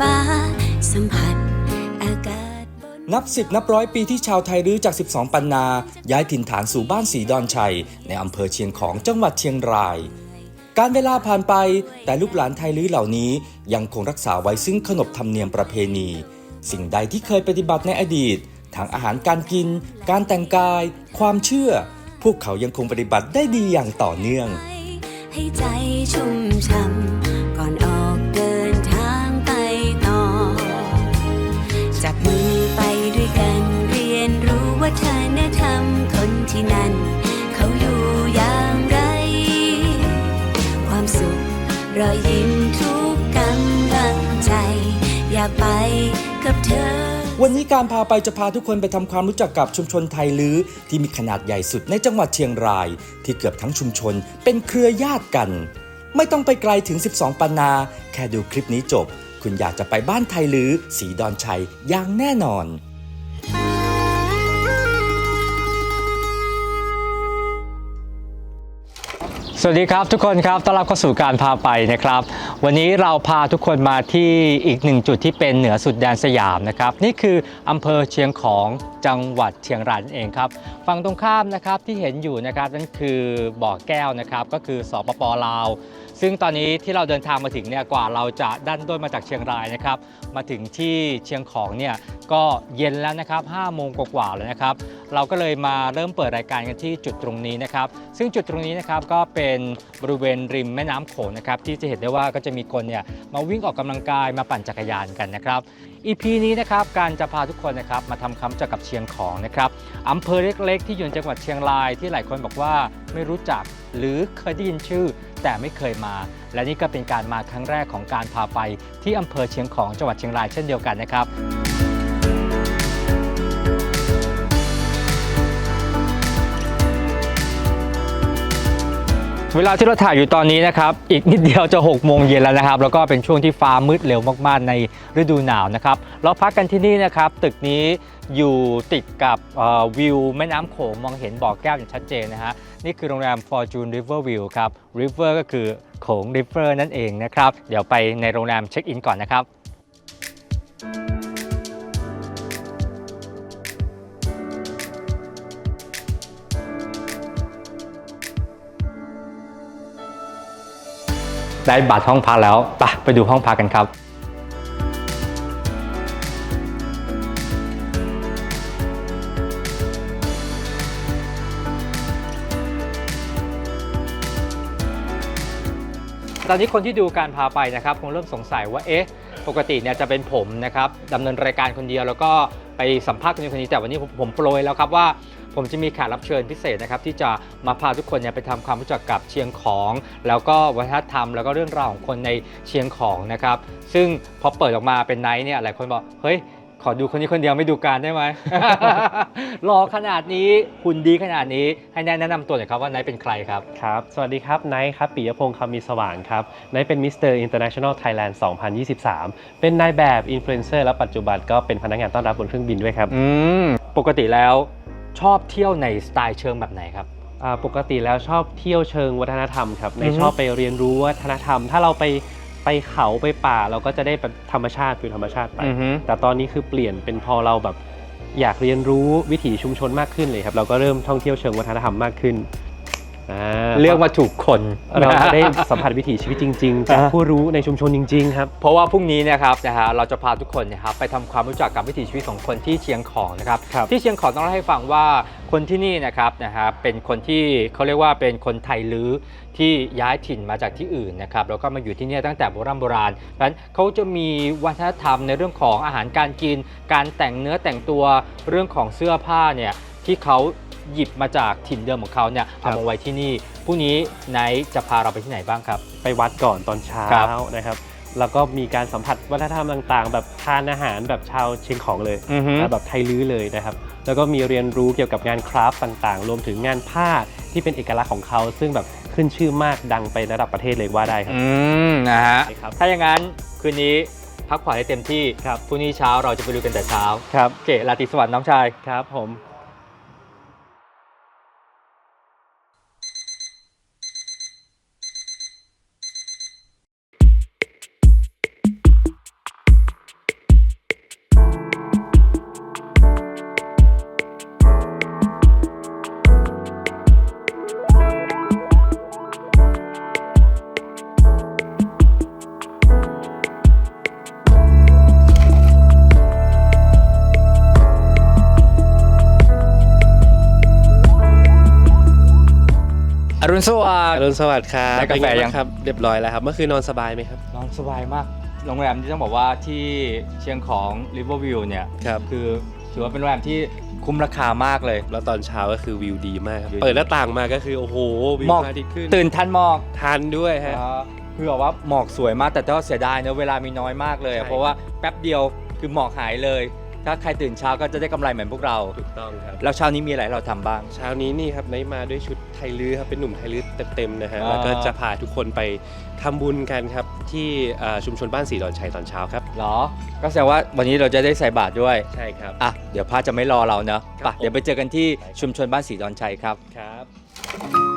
สัมผัสอากาศบนนับสิบนับร้อยปีที่ชาวไทยรื้อจาก 12 ปันนา ย้ายถิ่นฐานสู่บ้านสีดอนชัย ในอำเภอเชียงของจังหวัดเชียงราย การเวลาผ่านไปแต่ลูกหลานไทยรื้อเหล่านี้ยังคงรักษาไว้ซึ่งขนบธรรมเนียมประเพณี สิ่งใดที่เคยปฏิบัติในอดีตทางอาหารการกิน การแต่งกาย ความเชื่อ พวกเขายังคงปฏิบัติได้ดีอย่างต่อเนื่อง ให้ใจชุ่มช่ำก่อนออก ยยิ้มทุกกำลังใจ อยากไปกับเธอ วันนี้การพาไปจะพาทุกคนไปทำความรู้จักกับชุมชนไทยลื้อที่มีขนาดใหญ่สุดในจังหวัดเชียงราย ที่เกือบทั้งชุมชนเป็นเครือญาติกัน ไม่ต้องไปไกลถึง 12 ปันนา แค่ดูคลิปนี้จบ คุณอยากจะไปบ้านไทยลื้อสีดอนชัยอย่างแน่นอน วัสดีครับทุกคนครับต้อนรับเข้าสู่การพาไปนะครับ วันนี้เราพาทุกคนมาที่อีกหนึ่งจุดที่เป็นเหนือสุดแดนสยามนะครับ นี่คืออำเภอเชียงของ จังหวัดเชียงรายนั่นเองครับฝั่งตรงข้ามนะครับที่เห็นอยู่นะครับนั่นคือบ่อแก้วนะครับก็คือสปปลาว ซึ่งตอนนี้ที่เราเดินทางมาถึงเนี่ยกว่าเราจะดันด้นมาจากเชียงรายนะครับมาถึงที่เชียงของเนี่ยก็เย็นแล้วนะครับ5โมงกว่าๆแล้วนะครับเราก็เลยมาเริ่มเปิดรายการกันที่จุดตรงนี้นะครับซึ่งจุดตรงนี้นะครับก็เป็นบริเวณริมแม่น้ำโขงนะครับที่จะเห็นได้ว่าก็จะมีคนเนี่ยมาวิ่งออกกำลังกายมาปั่นจักรยานกันนะครับ EP นี้นะครับการจะพาทุกคนนะครับมาทำความรู้จักกับเชียงของนะครับอำเภอเล็กๆ ที่อยู่ในจังหวัดเชียงรายที่หลายคนบอกว่าไม่รู้จักหรือเคยได้ยินชื่อ แต่ไม่เคยมา และนี่ก็เป็นการมาครั้งแรกของการพาไปที่อำเภอเชียงของจังหวัดเชียงรายเช่นเดียวกันนะครับ เวลาที่เราถ่ายอยู่ตอนนี้นะครับ อีกนิดเดียวจะ6โมงเย็นแล้วนะครับ แล้วก็เป็นช่วงที่ฟ้ามืดเร็วมากๆ ในฤดูหนาวนะครับ เราพักกันที่นี่นะครับ ตึกนี้อยู่ติดกับวิวแม่น้ำโขงมองเห็นบ่อแก้วอย่างชัดเจนนะฮะ นี่คือโรงแรม Fortune River View ครับ River ก็คือโขง River นั่นเองนะครับ เดี๋ยวไปในโรงแรมเช็คอินก่อนนะครับ ได้บัตรห้องพักแล้วไปไปดูห้องพักกันครับตอนนี้คนที่ดูการพาไปนะครับคงเริ่มสงสัยว่าเอ๊ะปกติเนี่ยจะเป็นผมนะครับดำเนินรายการคนเดียวแล้วก็ไปสัมภาษณ์คนนี้คนนี้แต่วันนี้ผมผมโปรยแล้วครับว่า ผมจะมีแขกรับเชิญพิเศษนะครับที่จะมาพาทุกคนเนี่ยไปทำความรู้จักกับเชียงของ แล้วก็วัฒนธรรม แล้วก็เรื่องราวของคนในเชียงของนะครับซึ่งพอเปิดออกมาเป็นไนท์เนี่ยหลายคนบอกเฮ้ยขอดูคนนี้คนเดียวไม่ดูการได้ไหม รอขนาดนี้หุ่นดีขนาดนี้ให้แนะนำตัวหน่อยครับว่าไนท์เป็นใครครับ ครับ สวัสดีครับไนท์ครับปิยพงศ์คำมีสว่างครับไนท์เป็นมิสเตอร์อินเตอร์เนชั่นแนลไทยแลนด์2023 เป็นนายแบบอินฟลูเอนเซอร์และปัจจุบันก็เป็นพนักงานต้อนรับบนเครื่องบินด้วยครับ อืม ปกติแล้ว ชอบเที่ยวในสไตล์เชิงแบบไหนครับ อ่าปกติแล้วชอบเที่ยวเชิงวัฒนธรรมครับในอือฮึ ชอบไปเรียนรู้วัฒนธรรม ถ้าเราไปไปเขาไปป่าเราก็จะได้แบบธรรมชาติฟิลธรรมชาติไป อือฮึ แต่ตอนนี้คือเปลี่ยนเป็นพอเราแบบอยากเรียนรู้วิถีชุมชนมากขึ้นเลยครับ เราก็เริ่มท่องเที่ยวเชิงวัฒนธรรมมากขึ้นอ่า เลือกมาถูกคนเราจะได้สัมผัสวิถีชีวิตจริงๆจากอ่าผู้รู้ในชุมชนจริงๆครับเพราะว่าพรุ่งนี้นะครับนะฮะเราจะพาทุกคนเนะครับไปทำความรู้จักกับวิถีชีวิตของคนที่เชียงของนะครับครับที่เชียงของต้องเล่าให้ฟังว่าคนที่นี่นะครับนะฮะเป็นคนที่เขาเรียกว่าเป็นคนไทยลื้อที่ย้ายถิ่นมาจากที่อื่นนะครับแล้วก็มาอยู่ที่เนี่ยตั้งแต่โบราณโบราณเพราะฉะนั้นเขาจะมีวัฒนธรรมในเรื่องของอาหารการกิน การแต่งเนื้อแต่งตัวเรื่องของเสื้อผ้าเนี่ยที่เขา หยิบมาจากถิ่นเดิมของเขาเนี่ยเอามาไว้ที่นี่พรุ่งนี้ไนท์จะพาเราไปที่ไหนบ้างครับ ไปวัดก่อนตอนเช้าครับ นะครับแล้วก็มีการสัมผัสวัฒนธรรมต่างๆ แบบทานอาหารแบบชาวเชียงของเลยอือฮึ นะแบบไทยลื้อเลยนะครับ แล้วก็มีเรียนรู้เกี่ยวกับงานคราฟต์ต่างๆ รวมถึงงานผ้าที่เป็นเอกลักษณ์ของเขา ซึ่งแบบขึ้นชื่อมากดังไประดับประเทศเลยว่าได้ครับ อืมนะฮะใช่ครับ ถ้าอย่างนั้นคืนนี้พักผ่อนให้เต็มที่ครับพรุ่งนี้เช้าเราจะไปดูกันแต่เช้าครับ โอเคราตรีสวัสดิ์น้องชาย ครับผม อดิ์รุณสวัสดิ์ครับได้กาแฟเป็นไยัง ครับเรียบร้อยแล้วครับ เมื่อคืนนอนสบายไหมครับ นอนสบายมาก โรงแรมที่ต้องบอกว่าที่เชียงของ Riverview เนี่ย ครับ คือถือว่าเป็นโรงแรมที่คุ้มราคามากเลย แล้วตอนเช้าก็คือวิวดีมากครับวิวดีเปิดหน้าต่างมาก็คือโอ้โหวิวหมอก พระอาทิตย์ขึ้นตื่นทันหมอกทันด้วยฮะ อ่าคือแบบว่าหมอกสวยมากแต่ก็เสียดายเนอะเวลามีน้อยมากเลยใช่ เพราะว่าแป๊บเดียวคือหมอกหายเลย ถ้าใครตื่นเช้าก็จะได้กำไรเหมือนพวกเรา ถูกต้องครับ แล้วเช้านี้มีอะไรให้เราทำบ้าง เช้านี้นี่ครับไนท์มาด้วยชุดไทยลื้อครับเป็นหนุ่มไทยลื้อเต็มๆนะฮะอ่าแล้วก็จะพาทุกคนไปทำบุญกันครับ ที่อ่าชุมชนบ้านสีดอนชัยตอนเช้าครับ เหรอ ก็แสดงว่าวันนี้เราจะได้ใส่บาตรด้วย ใช่ครับ อะ เดี๋ยวพระจะไม่รอเราเนอะครับไปผม เดี๋ยวไปเจอกันที่ชุมชนบ้านสีดอนชัยครับ ครับ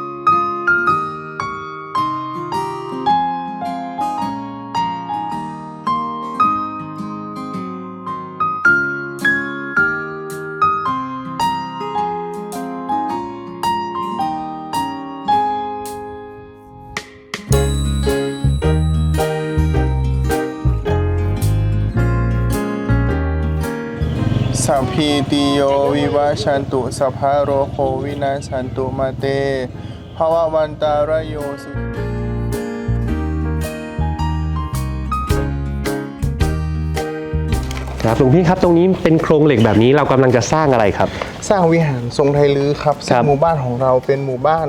สัพพีติโยวิวาชันตุสัพพะโรโควินาชันตุมาเตภวะวันตารโยสุครับหลวงพี่ครับตรงนี้เป็นโครงเหล็กแบบนี้เรากำลังจะสร้างอะไรครับ สร้างวิหารทรงไทยลื้อครับซึ่คงรับหมู่บ้านของเราเป็นหมู่บ้าน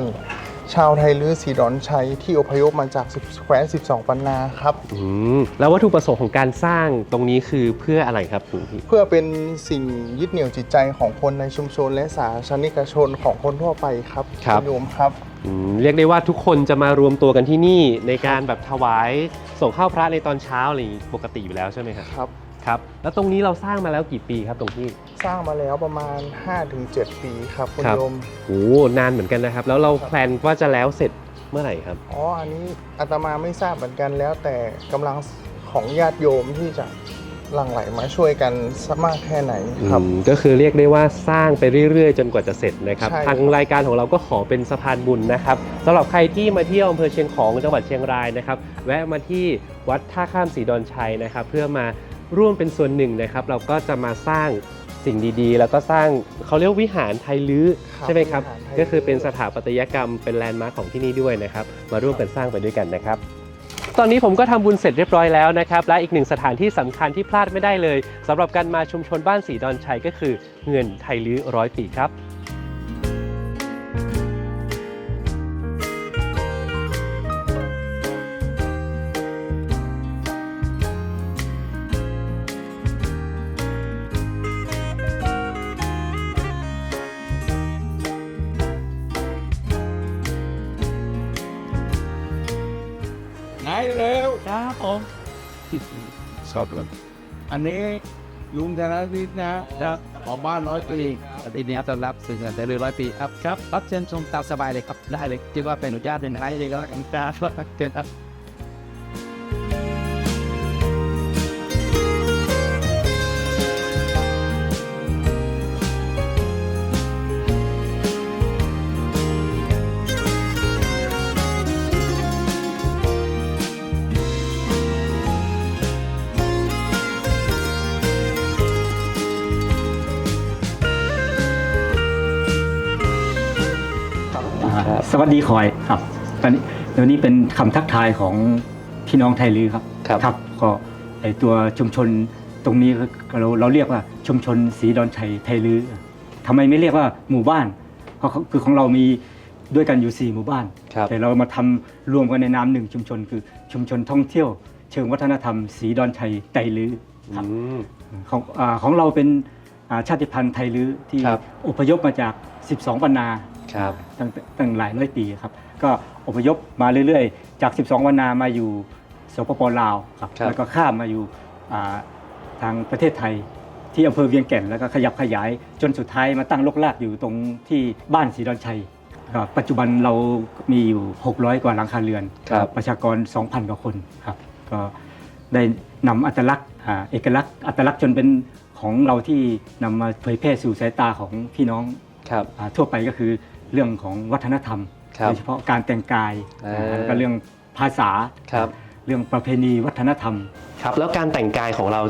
ชาวไทยลื้อสีดอนชัยที่อพยพมาจาก10แคว้น12 ปันนาครับ อืมแล้ววัตถุประสงค์ของการสร้างตรงนี้คือเพื่ออะไรครับหลวงพี่ เพื่อเป็นสิ่งยึดเหนี่ยวจิตใจของคนในชุมชนและสาธารนิกชนของคนทั่วไปครับครับ ณโยมครับ อืมเรียกได้ว่าทุกคนจะมารวมตัวกันที่นี่ในการแบบถวายส่งข้าวพระในตอนเช้าอะไรอย่างงี้ปกติอยู่แล้วใช่ไหมครับ ครับ ครับ แล้วตรงนี้เราสร้างมาแล้วกี่ปีครับตรงที่ สร้างมาแล้วประมาณ 5-7 ปีครับคุณครับ โยม โอ้นานเหมือนกันนะครับ แล้วเราแพลนว่าจะแล้วเสร็จเมื่อไหร่ครับ อ๋อ อันนี้อาตมาไม่ทราบเหมือนกันแล้วแต่กำลังของญาติโยมที่จะหลั่งไหลมาช่วยกันสักมากแค่ไหนครับ อืมก็คือเรียกได้ว่าสร้างไปเรื่อยๆ จนกว่าจะเสร็จนะครับ ใช่ทางรายการของเราก็ขอเป็นสะพานบุญนะครับสำหรับใครที่มาเที่ยวอำเภอเชียงของจังหวัดเชียงรายนะครับ แวะมาที่วัดท่าข้ามสีดอนชัยนะครับ เพื่อมา ร่วมเป็นส่วนหนึ่งนะครับ เราก็จะมาสร้างสิ่งดีๆ แล้วก็สร้างเขาเรียกวิหารไทยลื้อครับใช่ไหมครับ วิหารไทยลื้อ ก็คือเป็นสถาปัตยกรรมเป็นแลนด์มาร์คของที่นี่ด้วยนะครับ มาร่วมกันสร้างไปด้วยกันนะครับ ตอนนี้ผมก็ทำบุญเสร็จเรียบร้อยแล้วนะครับ และอีกหนึ่งสถานที่สำคัญที่พลาดไม่ได้เลยสำหรับการมาชุมชนบ้านสีดอนชัยก็คือเงินไทยลื้อร้อยปีครับ สอบก่อนอันนี้ลุงธนวิทย์นะครับของบ้านร้อยปีปฏิเนียต้อนรับสื่อแต่เรือร้อยปีครับครับรับเชิญชมตามสบายเลยครับได้เลยคิดว่าเป็นอนุญาตเป็นไรเลยก็แล้วครับเชิญครับ วัสดีคอยครับตอนนี้เดี๋ยวนี้เป็นคำทักทายของพี่น้องไทยลือครับครับครับก็ไอตัวชุมชนตรงนี้ก็เราเราเรียกว่าชุมชนสีดอนชัยไทยลือทำไมไม่เรียกว่าหมู่บ้าน เพราะเขาคือของเรามีด้วยกันอยู่สี่หมู่บ้านครับแต่เรามาทำรวมกันในนามหนึ่งชุมชนคือชุมชนท่องเที่ยว เชิงวัฒนธรรมสีดอนชัยไทยลือครับอืมของอาของเราเป็นอ่าชาติพันธุ์ไทยลื้อที่ครับอพยพมาจาก 12 ปันนา ครับตั้งตั้งหลายร้อยปีครับก็อพยพมาเรื่อยๆ จาก 12ปันนามาอยู่สปปลาวครับครับ แล้วก็ข้ามมาอยู่อ่าทางประเทศไทยที่อำเภอเวียงแก่นแล้วก็ขยับขยายจนสุดท้ายมาตั้งลกลากอยู่ตรงที่บ้านศรีดอนชัยครับปัจจุบันเรามีอยู่ 600 กว่าหลังคาเรือน ครับ ประชากร 2,000 กว่าคนครับก็ได้นำอัตลักษณ์อ่าเอกลักษณ์อัตลักษณ์จนเป็นของเราที่นำมาเผยแพร่สู่สายตาของพี่น้อง ครับ อ่าทั่วไปก็คือ เรื่องของวัฒนธรรมครับโดยเฉพาะการแต่งกายอ่าอ่า แล้วก็เรื่องภาษา ครับเรื่องประเพณีวัฒนธรรมครับ แล้วการแต่งกายของเรา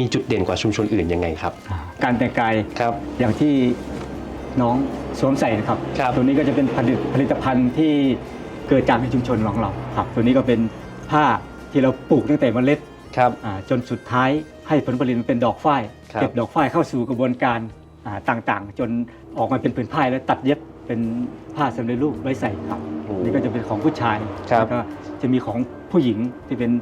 มีจุดเด่นกว่าชุมชนอื่นยังไงครับอ่าการแต่งกายครับ อย่างที่น้องสวมใส่นะครับ ครับ ตัวนี้ก็จะเป็นผลิตผลิตภัณฑ์ที่เกิดจากในชุมชนของเราครับ ตัวนี้ก็เป็นผ้าที่เราปลูกตั้งแต่เมล็ด ครับ อ่าจนสุดท้ายให้ผลผลิตมันเป็นดอกฝ้ายครับ เก็บดอกฝ้ายเข้าสู่กระบวนการอ่าต่างๆ จนออกมาเป็นผืนผ้าแล้วตัดเย็บ เป็นผ้าสำเร็จรูปไว้ใส่ครับนี่ก็จะเป็นของผู้ชายครับ แล้วก็จะมีของผู้หญิงที่เป็น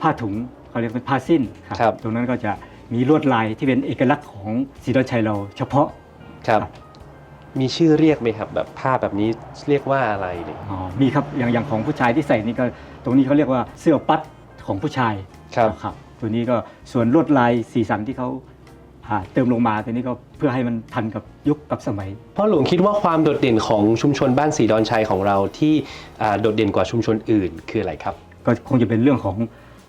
ผ้าถุงเขาเรียกเป็นผ้าสิ้นครับ ตรงนั้นก็จะมีลวดลายที่เป็นเอกลักษณ์ของศรีดอนชัยเราเฉพาะ ครับ ครับ มีชื่อเรียกไหมครับ แบบผ้าแบบนี้เรียกว่าอะไรเนี่ยอ๋อมีครับอย่างอย่างของผู้ชายที่ใส่นี่ก็ตรงนี้เขาเรียกว่าเสื้อปัดของผู้ชายครับนะครับตัวนี้ก็ส่วนลวดลายสีสันที่เขา อ่าเติมลงมาตัวนี้ก็เพื่อให้มันทันกับยุคกับสมัย พ่อหลวงคิดว่าความโดดเด่นของชุมชนบ้านสีดอนชัยของเราที่อ่าโดดเด่นกว่าชุมชนอื่นคืออะไรครับก็คงจะเป็นเรื่องของ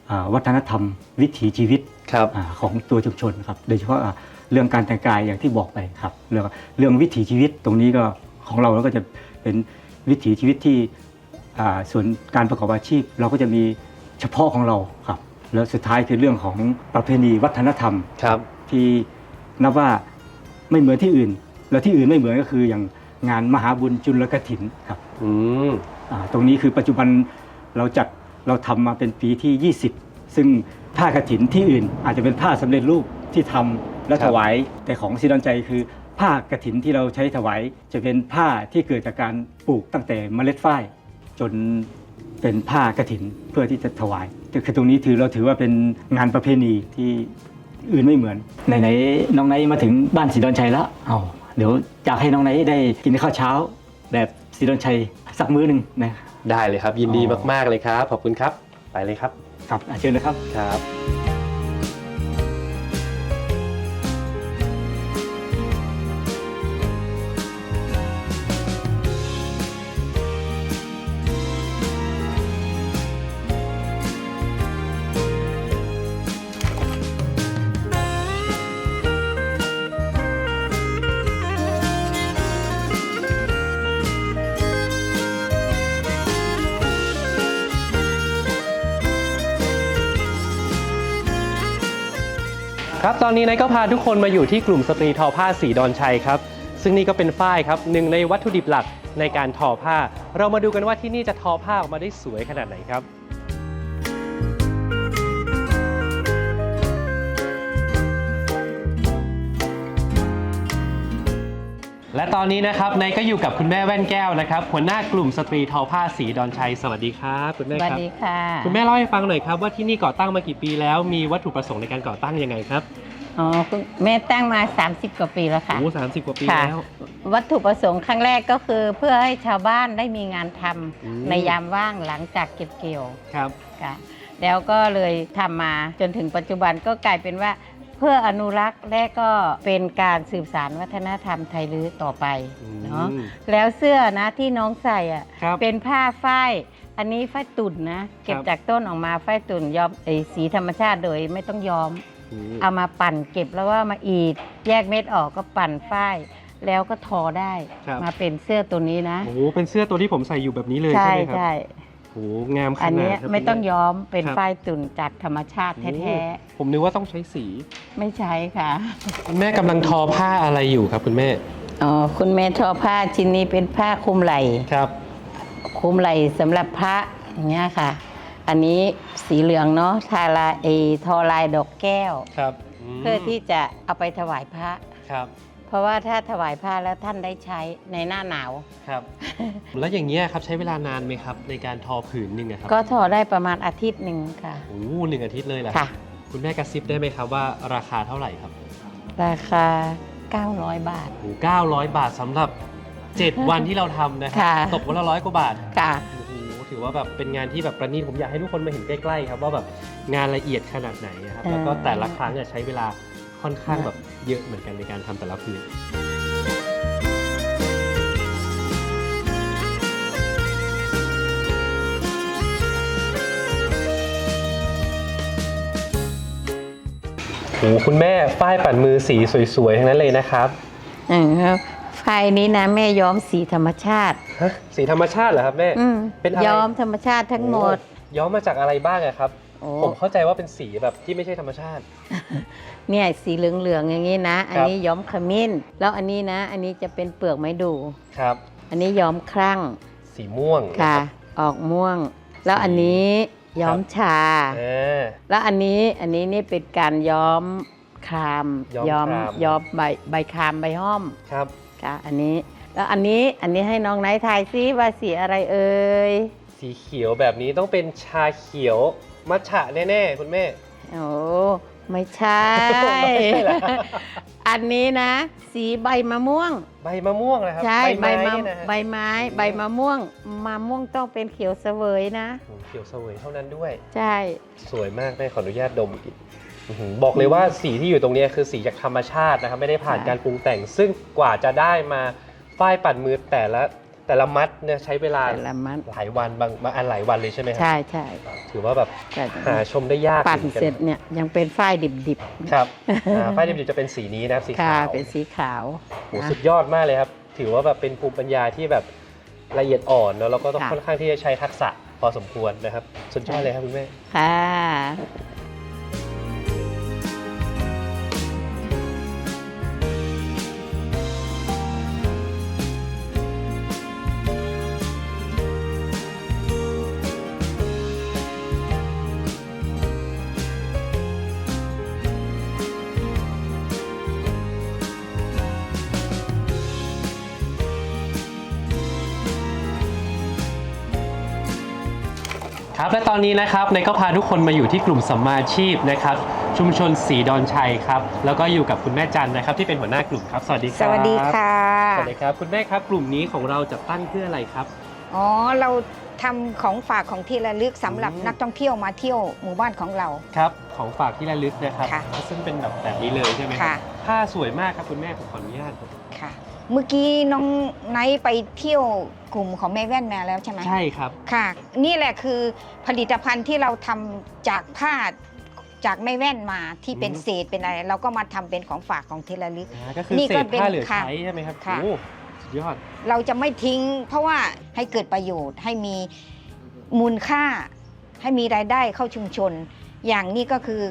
อาวัฒนธรรม วิถีชีวิตครับอาของตัวชุมชนครับโดยเฉพาะอ่าเรื่องการแต่งกายอย่างที่บอกไปครับเรื่องเรื่องวิถีชีวิตตรงนี้ก็ของเราก็จะเป็นวิถีชีวิตที่อ่าส่วนการประกอบอาชีพ เราก็จะมีเฉพาะของเราครับ แล้วสุดท้ายคือเรื่องของประเพณีวัฒนธรรม ครับ ที่นับว่าไม่เหมือนที่อื่น แล้วที่อื่นไม่เหมือนก็คืออย่างงานมหาบุญจุลกถินครับอืมอ่าตรงนี้คือปัจจุบันเราจัดเราทำมาเป็นปีที่ 20 ซึ่งผ้ากฐินที่อื่น อาจจะเป็นผ้าสำเร็จรูปที่ทำและครับถวาย แต่ของซีดอนใจคือ ผ้ากฐินที่เราใช้ถวายจะเป็นผ้าที่เกิดจากการปลูกตั้งแต่เมล็ดฝ้ายจนเป็นผ้ากฐินเพื่อที่จะถวายแต่คือตรงนี้ถือเราถือว่าเป็นงานประเพณีที่ อื่นไม่เหมือนไหนๆน้องไนท์มาถึงบ้านสีดอนชัยแล้วเอาเดี๋ยวอยากให้น้องไนท์ได้กินข้าวเช้า แบบสีดอนชัยสักมื้อหนึ่งนะได้เลยครับ ยินดีอ๋อมากๆเลยครับ ขอบคุณครับ ไปเลยครับครับอะเชิญนะครับ ครับ ครับตอนนี้นายก็พาทุกคนมาอยู่ที่กลุ่มสตรีทอผ้าสีดอนชัยครับ ซึ่งนี่ก็เป็นฝ้ายครับหนึ่งในวัตถุดิบหลักในการทอผ้า เรามาดูกันว่าที่นี่จะทอผ้าออกมาได้สวยขนาดไหนครับ และตอนนี้นะครับนายก็อยู่กับคุณแม่แว่นแก้วนะครับหัวหน้ากลุ่มสตรีทอผ้าสีดอนชัยสวัสดีครับคุณแม่สวัสครับดีค่ะคุณแม่เล่าให้ฟังหน่อยครับว่าที่นี่ก่อตั้งมากี่ปีแล้วมีวัตถุประสงค์ในการก่อตั้งยังไงครับอ๋อคุณแม่ตั้งมา 30 กว่าปีแล้วค่ะ โอ้สามสิบกว่าปีค่ะ แล้ว วัตถุประสงค์ครั้งแรกก็คือ เพื่อให้ชาวบ้านได้มีงานทำอืม ในยามว่างหลังจากเก็บเกี่ยวครับ ค่ะ แล้วก็เลยทำมาจนถึงปัจจุบันก็กลายเป็นว่าเพื่ออนุรักษ์และก็เป็นการสืบสานวัฒนธรรมไทยลื้อต่อไปเนาะอืมแล้วเสื้อนะที่น้องใส่อะครับเป็นผ้าฝ้ายอันนี้ฝ้ายตุ่นนะ เก็บครับจากต้นออกมาฝ้ายตุ่นย้อมไอ้สีธรรมชาติโดยไม่ต้องย้อม อืมเอามาปั่นเก็บแล้วว่ามาอีด แยกเม็ดออกก็ปั่นฝ้าย แล้วก็ทอได้ ครับ มาเป็นเสื้อตัวนี้นะ โอ้โหเป็นเสื้อตัวที่ผมใส่อยู่แบบนี้เลยใช่ใช่ไหมครับ ใช่ โอ้โหงามขนาดอันเนี้ยครับไม่ต้องคุณแย้อมเป็นครับ ฝ้ายตุ่นจากธรรมชาติโอ้แท้ผมนึกว่าต้องใช้สีๆ ไม่ใช้ค่ะคุณแม่กำลังทอผ้าอะไรอยู่ครับคุณแม่อ๋อคุณแม่ทอผ้าชิ้นนี้เป็นผ้าคลุมไหล่ครับ คลุมไหล่สำหรับพระอย่างเงี้ยค่ะ อันนี้สีเหลืองเนาะทาลายเอทอลายดอกแก้ว ครับเพื่อที่จะเอาไปถวายพระ ครับเพ ราะว่าถ้าถวายผ้าแล้วท่านได้ใช้ในหน้าหนาว ครับ แล้วอย่างเงี้ยครับใช้เวลานานไหมครับ ในการทอผืนหนึ่งอะครับก็ทอได้ประมาณอาทิตย์หนึ่งค่ะ โอ้โหหนึ่งอาทิตย์เลยแหละค่ะ คุณแม่กระซิบได้ไหมครับว่าราคาเท่าไหร่ครับราคา 900 บาท โอ้เก้าร้อยบาทสำหรับ 7 วันที่เราทำนะครัค่ะ ตกวันละร้อยกว่าบาท ค่ะ โอ้โหถือว่าแบบเป็นงานที่แบบประณีตผมอยากให้ทุกคนมาเห็นใกล้ๆครับว่าแบบงานละเอียดขนาดไหนนะครับเออแล้วก็แต่ละครั้งเนี่ยใช้เวลา ค่อนข้างแบบเยอะเหมือนกันในการทำแต่ละผืนโอ้คุณแม่ฝ้ายปั่นมือสีสวยๆทั้งนั้นเลยนะครับอืมครับไฟนี้นะแม่ย้อมสีธรรมชาติฮะสีธรรมชาติเหรอครับแม่อืมเป็นอะไรย้อมธรรมชาติทั้งหมดโอ้ย้อมมาจากอะไรบ้างอะครับโอ้ผมเข้าใจว่าเป็นสีแบบที่ไม่ใช่ธรรมชาติ เนี่ยสีเหลืองๆอย่างนี้นะ อันนี้ย้อมขมิ้น แล้วอันนี้นะ อันนี้จะเป็นเปลือกไม้ดูครับ อันนี้ย้อมครั่ง สีม่วงค่ะนรับออกม่วง แล้วอันนี้ย้อมชาอ่าแล้วอันนี้อันนี้นี่เป็นการย้อมครามย้อมมครามย้อมใบใบครามใบห้อมครับค่ะอันนี้แล้วอันนี้อันนี้ให้น้องไนท์ทายซิว่าสีอะไรเอ่ยสีเขียวแบบนี้ต้องเป็นชาเขียวมัทฉะแน่ๆคุณแม่โอ้ ไม่ใช่ไม่ใช่เหรออันนี้นะ สีใบมะม่วง ใบมะม่วงนะครับใช่ใบไม้มะเนี่ยนะฮะใบไม้ ใบมะม่วงมะม่วงต้องเป็นเขียวเสวยนะโอ้เขียวเสวยเท่านั้นด้วย ใช่ สวยมากแม่ขออนุญาตดมอีกอื้อหือบอกเลยว่าสีที่อยู่ตรงเนี้ยคือสีจากธรรมชาตินะครับไม่ได้ผ่านการปรุงแต่ง ซึ่งกว่าจะได้มาฝ้ายปั่นมือแต่ละ แต่ละมัดเนี่ยใช้เวลาแต่ละมันหลายวันบางบางอันหลายวันเลยใช่ไหมครัใช่ใช่ถือว่าแบบแต่หาชมได้ยากปั่นหมือกัเสร็จเนี่ยยังเป็นฝ้ายดิบครับอ่าฝ้ายดิบๆจะเป็นสีนี้นะครับสีๆ ค่ะขาวเป็นสีขาวโหนะ สุดยอดมากเลยครับ ถือว่าแบบเป็นภูมิปัญญาที่แบบละเอียดอ่อนแล้วเราก็ต้องค่ะ ค่อนข้างที่จะใช้ทักษะพอสมควรนะครับ สุดยอดเลยครับคุณแม่ ค่ะ และตอนนี้นะครับนายก็พาทุกคนมาอยู่ที่กลุ่มสัมมาอาชีพนะครับ ชุมชนสีดอนชัยครับ แล้วก็อยู่กับคุณแม่จันนะครับ ที่เป็นหัวหน้ากลุ่มครับ สวัสดีคสรับวัสดีค่ะ สวัสดีครับ คุณแม่ครับกลุ่มนี้ของเราจะตั้งเพื่ออะไรครับ อ๋อ เราทำของฝากของที่ระลึกสำหรับอืม นักท่องเที่ยวมาเที่ยวหมู่บ้านของเรา ครับ ของฝากที่ระลึกนะครับ ค่ะ ซึ่งเป็นแบบแบบนี้เลยใช่ไหมครัค่ะผ้าสวยมากครับคุณแม่ผมขออนุญาตครับค่ะ เมื่อกี้น้องไนท์ไปเที่ยว กลุ่มของแม่แว่นมาแล้วใช่ไหมใช่ครับ ค่ะ นี่แหละคือผลิตภัณฑ์ที่เราทำจากผ้าจากแม่แว่นมาที่เป็นอืม เศษเป็นอะไร เราก็มาทำเป็นของฝากของที่ระลึก อ่าก็คือนี่เศก็ษเป็นผ้าเหลือค่ะใช้ใช่ไหมครับค่ะ โอ้สุดยอด เราจะไม่ทิ้ง เพราะว่าให้เกิดประโยชน์ให้มีมูลค่า ให้มีรายได้เข้าชุมชน อย่างนี้ก็คือ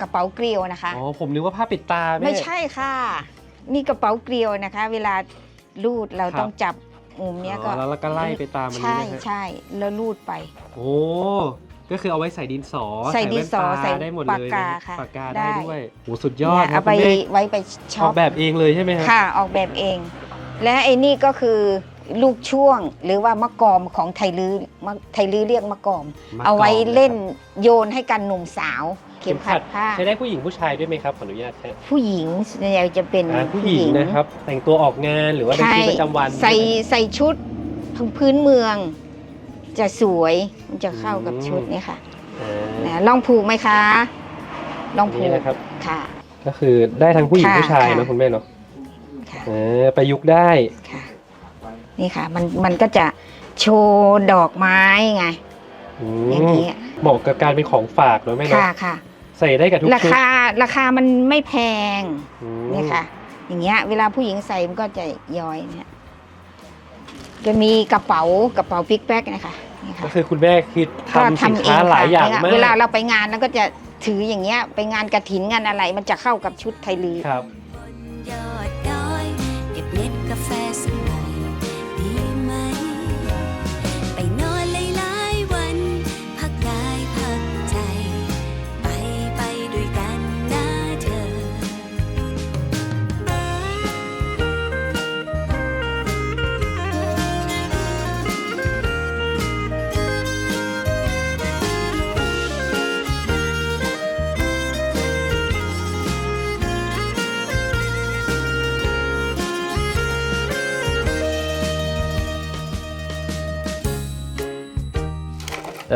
กระเป๋าเกลียวนะคะ อ๋อ ผมนึกว่าผ้าปิดตาแไม่ใช่ค่ะ นี่กระเป๋าเกลียวนะคะ เวลารูดเราครับ ต้องจับ มุมเนี้ยก็อ๋อแล้วเราก็ไล่ไปตามมันนี้ใช่นะฮะ ใช่แล้วรูดไป โอ้ก็คือเอาไว้ใส่ดินสอใส่ดินสอแว่ตาใส่ได้หมดปากเลยกานะค่ะปากกาได้ได้ ด้วยโอ้สุดยอดเนี่ยครัเอาบไปคุณแม่ไว้ไปช็อออปกแบบเองเลยใช่ไหมครับค่ะออกแบบเอง และไอ้นี่ก็คือ ลูกช่วงหรือว่ามะกอมของไทยลือมะไทยลือเรียกมะกอม มะกอม เอาไว้เล่นนะครับโยนให้กันหนุ่มสาว เข็มขัดผ้า ใช้ได้ผู้หญิงผู้ชายด้วยไหมครับขออนุญาตครับผู้หญิงส่วนใหญ่จะเป็นอ่าผู้หญิงนะครับ แต่งตัวออกงานหรือว่าในใช่ชีวิตประจำวันใส่ใส่ชุดพื้นเมือง จะสวยมันจะเข้ากับชุดเนี่ยค่ะอ่านะลองผูกไหมคะลองผูนี่กนะครับ ค่ะ ก็คือได้ทั้งผู้หญิงค่ะผู้ชายค่ะ เนอะคุณแม่เนาะค่ะเออประยุกต์ได้ ค่ะ นี่ค่ะ มันมันก็จะโชว์ดอกไม้ไงอือย่างมนี้ยเหมาะกับการเป็นของฝากเนอะแม่เนาะค่ะค่ะ ใส่ได้กับทุกราชุดคาราคามันไม่แพงอืมนี่ค่ะ อย่างเงี้ย เวลาผู้หญิงใส่มันก็จะย้อยเนี่ยจะมีกระเป๋ากระเป๋าพิกแป๊กนะคะนี่ก็ค่ะคือคุณแม่คือก็ทำสินค้าค่ะหลายอย่างมากเวลาเราไปงานแล้วก็จะถืออย่างเงี้ย ไปงานกระถินงานอะไร มันจะเข้ากับชุดไทยลือครับ ยอด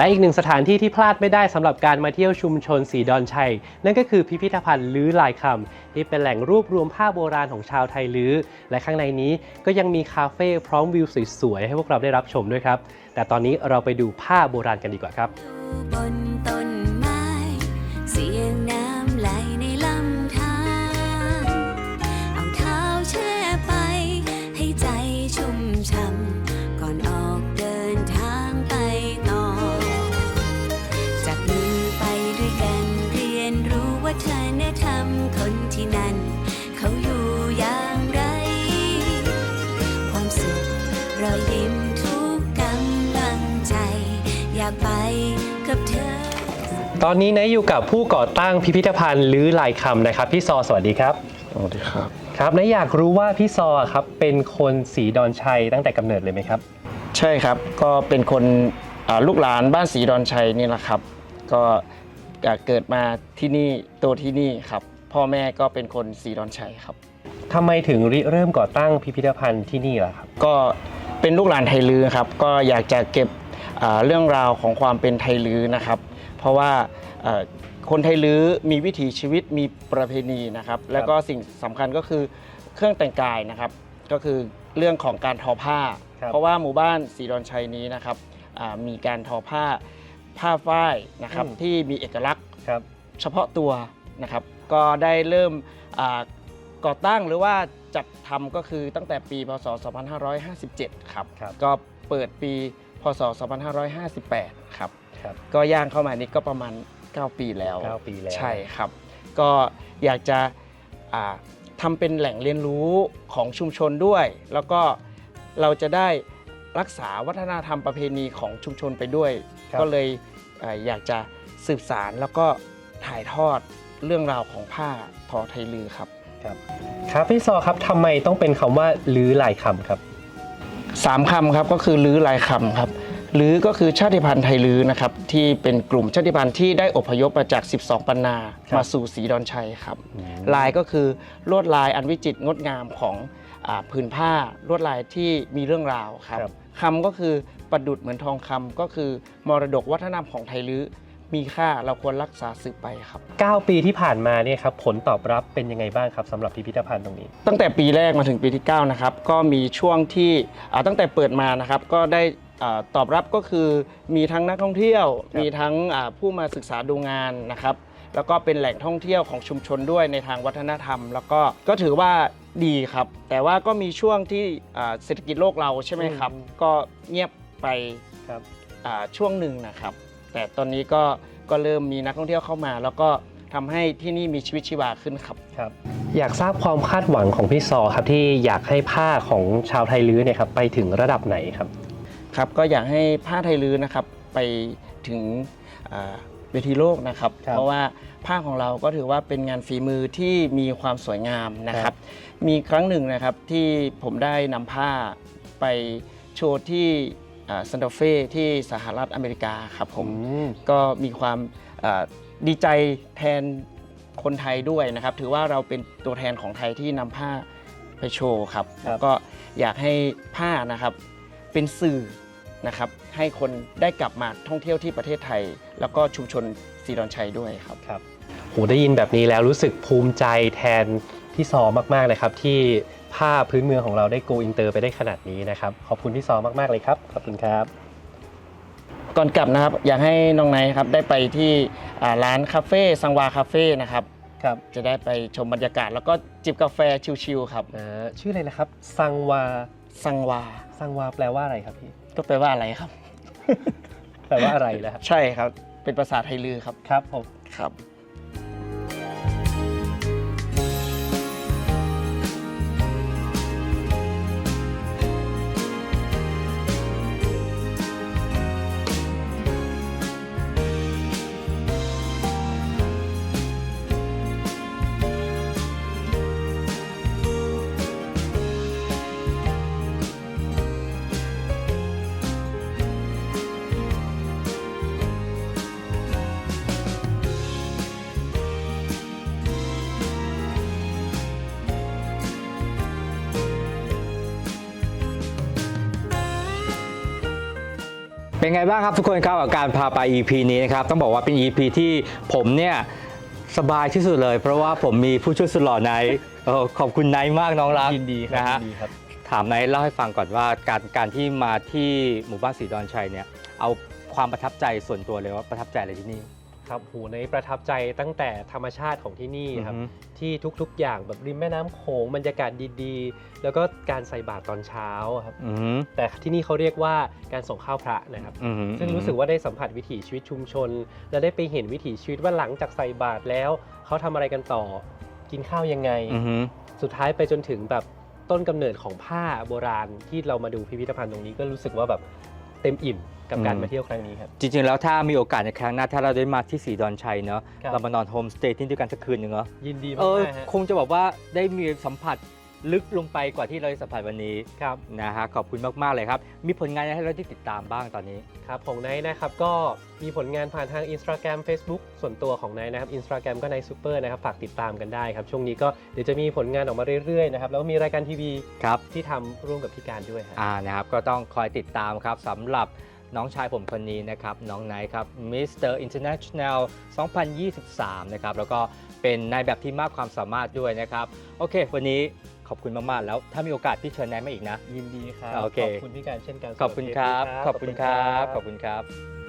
และอีกหนึ่งสถานที่ที่พลาดไม่ได้สำหรับการมาเที่ยวชุมชนสีดอนชัย นั่นก็คือพิพิธภัณฑ์ลื้อลายคำที่เป็นแหล่งรวบรวมผ้าโบราณของชาวไทยลื้อ และข้างในนี้ก็ยังมีคาเฟ่พร้อมวิวสวยๆให้พวกเราได้รับชมด้วยครับ แต่ตอนนี้เราไปดูผ้าโบราณกันดีกว่าครับ ตอนนี้นายอยู่กับผู้ก่อตั้งพิพิธภัณฑ์ลื้อลายคำนะครับ พี่ซอสวัสดีครับสวัสดีครับครับนายอยากรู้ว่าพี่ซอครับเป็นคนสีดอนชัยตั้งแต่กำเนิดเลยไหมครับ ใช่ครับก็เป็นคนอ่าลูกหลานบ้านศรีดอนชัยนี่แหละครับ ก็อ่าเกิดมาที่นี่โตที่นี่ครับพ่อแม่ก็เป็นคนศรีดอนชัยครับทำไมถึงริเริ่มก่อตั้งพิพิธภัณฑ์ที่นี่ล่ะครับ ก็เป็นลูกหลานไทยลือครับ ก็อยากจะเก็บอ่าเรื่องราวของความเป็นไทยลือนะครับ เพราะว่าเอ่อคนไทยลือมีวิถีชีวิตมีประเพณีนะครับ แล้วก็สิ่งสำคัญก็คือเครื่องแต่งกายนะครับ ก็คือเรื่องของการทอผ้าครับเพราะว่าหมู่บ้านศรีดอนชัยนี้นะครับอ่ามีการทอผ้าผ้าฝ้ายนะครับที่มีเอกลักษณ์ครับเฉพาะตัวนะครับ ก็ได้เริ่มอ่าก่อตั้งหรือว่าจัดทำก็คือตั้งแต่ปีพศ 2557 ครับครับก็เปิดปีพศ 2558 ครับ ครับก็ย่างเข้ามานี่ก็ประมาณ 9 ปีแล้วเก้าปีแล้วใช่ครับ ก็อยากจะอ่าทำเป็นแหล่งเรียนรู้ของชุมชนด้วย แล้วก็เราจะได้รักษาวัฒนธรรมประเพณีของชุมชนไปด้วยครับก็เลยเอ่ออยากจะสืบสารแล้วก็ถ่ายทอดเรื่องราวของผ้าทอไทยลือครับครับพี่ซอครับทำไมต้องเป็นคำว่าลื้อลายคำครับสามคำครับก็คือลื้อลายคำครับ ลื้อก็คือชาติพันธุ์ไทยลื้อนะครับที่เป็นกลุ่มชาติพันธุ์ที่ได้อพยพมาจาก 12 ปันนาครับมาสู่ศรีดอนชัยครับ ลายก็คือลวดลายอันวิจิตรงดงามของอาผืนผ้าลวดลายที่มีเรื่องราวครับครับคำก็คือประดุดเหมือนทองคำก็คือมรดกวัฒนธรรมของไทยลื้อมีค่าเราควรรักษาสืบไปครับ 9 ปีที่ผ่านมาเนี่ยครับผลตอบรับเป็นยังไงบ้างครับสำหรับพิพิธภัณฑ์ตรงนี้ ตั้งแต่ปีแรกมาถึงปีที่ 9 นะครับ ก็มีช่วงที่อ่าตั้งแต่เปิดมานะครับก็ได้อ่า ตอบรับก็คือมีทั้งนักท่องเที่ยวครับมีทั้งอ่าผู้มาศึกษาดูงานนะครับ แล้วก็เป็นแหล่งท่องเที่ยวของชุมชนด้วยในทางวัฒนธรรม แล้วก็ก็ถือว่าดีครับ แต่ว่าก็มีช่วงที่อ่าเศรษฐกิจโลกเราใช่ไหมครับอืมก็เงียบไปครับอ่าช่วงหนึ่งนะครับ แต่ตอนนี้ก็ก็เริ่มมีนักท่องเที่ยวเข้ามา แล้วก็ทำให้ที่นี่มีชีวิตชีวาขึ้นครับครับ อยากทราบความคาดหวังของพี่ซอครับที่อยากให้ผ้าของชาวไทยลื้อเนี่ยครับไปถึงระดับไหนครับ ครับก็อยากให้ผ้าไทยลื้อนะครับไปถึงอ่าเวทีโลกนะครับครับ เพราะว่าผ้าของเราก็ถือว่าเป็นงานฝีมือที่มีความสวยงามนะครับ มีครั้งหนึ่งนะครับที่ผมได้นำผ้าไปโชว์ที่ซันตาเฟ่ที่สหรัฐอเมริกาครับผมก็มีความเอ่อดีใจแทนคนไทยด้วยนะครับ ถือว่าเราเป็นตัวแทนของไทยที่นำผ้าไปโชว์ครับครับแล้วก็อยากให้ผ้านะครับเป็นสื่อ นะครับให้คนได้กลับมาท่องเที่ยวที่ประเทศไทย แล้วก็ชุมชนสีดอนชัยด้วยครับ ครับโหได้ยินแบบนี้แล้วรู้สึกภูมิใจแทนพี่ซอมากๆเลยครับ ที่ผ้าพื้นเมืองของเราได้โกอินเตอร์ไปได้ขนาดนี้นะครับขอบคุณพี่ซอมากๆเลยครับขอบคุณครับ ก่อนกลับนะครับอยากให้น้องไนท์ครับได้ไปที่อ่าร้านคาเฟ่สังวาคาเฟ่นะครับครับจะได้ไปชมบรรยากาศ แล้วก็จิบกาแฟชิลๆครับ อ่าชื่ออะไรนะครับซังวาสังวา ซังวาแปลว่าอะไรครับพี่ ก็แปลว่าอะไรครับ แปลว่าอะไรนะฮะใช่ครับ เป็นภาษาไทยลือครับ ครับผม ครับ เป็นไงบ้างครับทุกคนครับกับการพาไป EP นี้นะครับต้องบอกว่าเป็น EP ที่ผมเนี่ยสบายที่สุดเลย เพราะว่าผมมีผู้ช่วยสุดหล่อไนท์เออขอบคุณไนท์มากน้องรักยินดีครับนะฮะยินดีครับ ถามไนท์เล่าให้ฟังก่อนว่าการการที่มาที่หมู่บ้านศรีดอนชัยเนี่ยเอาความประทับใจส่วนตัวเลยว่าประทับใจอะไรที่นี่ ครับโหในประทับใจตั้งแต่ธรรมชาติของที่นี่ครับ อือฮึ ที่ทุกๆ อย่างแบบริมแม่น้ำโขงบรรยากาศดีๆ แล้วก็การใส่บาตรตอนเช้าครับ อืมแต่ที่นี่เขาเรียกว่าการส่งข้าวพระนะครับ อืมซึ่งรู้สึกว่าได้สัมผัสวิถีชีวิตชุมชน และได้ไปเห็นวิถีชีวิตว่าหลังจากใส่บาตรแล้ว เขาทำอะไรกันต่อ กินข้าวยังไง อืม สุดท้ายไปจนถึงแบบต้นกำเนิดของผ้าโบราณที่เรามาดูพิพิธภัณฑ์ตรงนี้ก็รู้สึกว่าแบบเต็มอิ่ม กับการอืมมาเที่ยวครั้งนี้ครับ จริงๆ แล้วถ้ามีโอกาสในครั้งหน้าถ้าเราได้มาที่สีดอนชัยเนาะครับ เรามานอนโฮมสเตย์ที่ด้วยกันสักคืนหนึ่งเนาะยินดีเอมากอๆฮะคงจะบอกว่าได้มีสัมผัสลึกลงไปกว่าที่เราได้สัมผัสวันนี้ครับ นะฮะขอบคุณมากๆเลยครับ มีผลงานอะไรให้เราได้ติดตามบ้างตอนนี้ ครับของไนท์นะครับก็มีผลงานผ่านทาง Instagram Facebook ส่วนตัวของไนท์นะครับ Instagram ก็ไนท์ซูเปอร์นะครับฝากติดตามกันได้ครับ ช่วงนี้ก็เดี๋ยวจะมีผลงานออกมาเรื่อยๆนะครับแล้วก็มีรายการทีวีครับ ที่ทำร่วมกับพี่การด้วยครับ อ่านะครับก็ต้องคอยติดตามครับสำหรับ น้องชายผมคนนี้นะครับ น้องไนท์ครับ Mr. International 2023 นะครับ แล้วก็เป็นนายแบบที่มากความสามารถด้วยนะครับ โอเค วันนี้ขอบคุณมาก ๆ แล้วถ้ามีโอกาสพี่เชิญไนท์มาอีกนะ ยินดีครับ โอเค ขอบคุณพี่การเช่นกันขอบคุณครับสำหขอบคุณครับเทปนี้ขอบคุณครับ